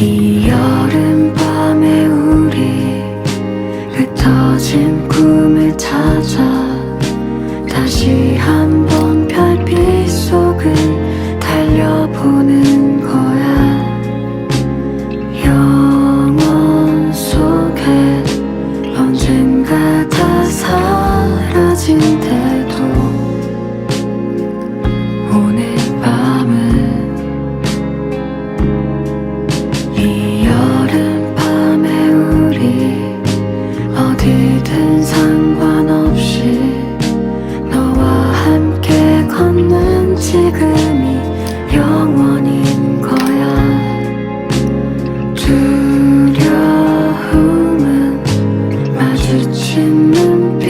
이 여름밤에 우리 흩어진 꿈을 찾아 이 여름밤에 우리 어디든 상관없이 너와 함께 걷는 지금이 영원인 거야. 두려움은 마주친 눈빛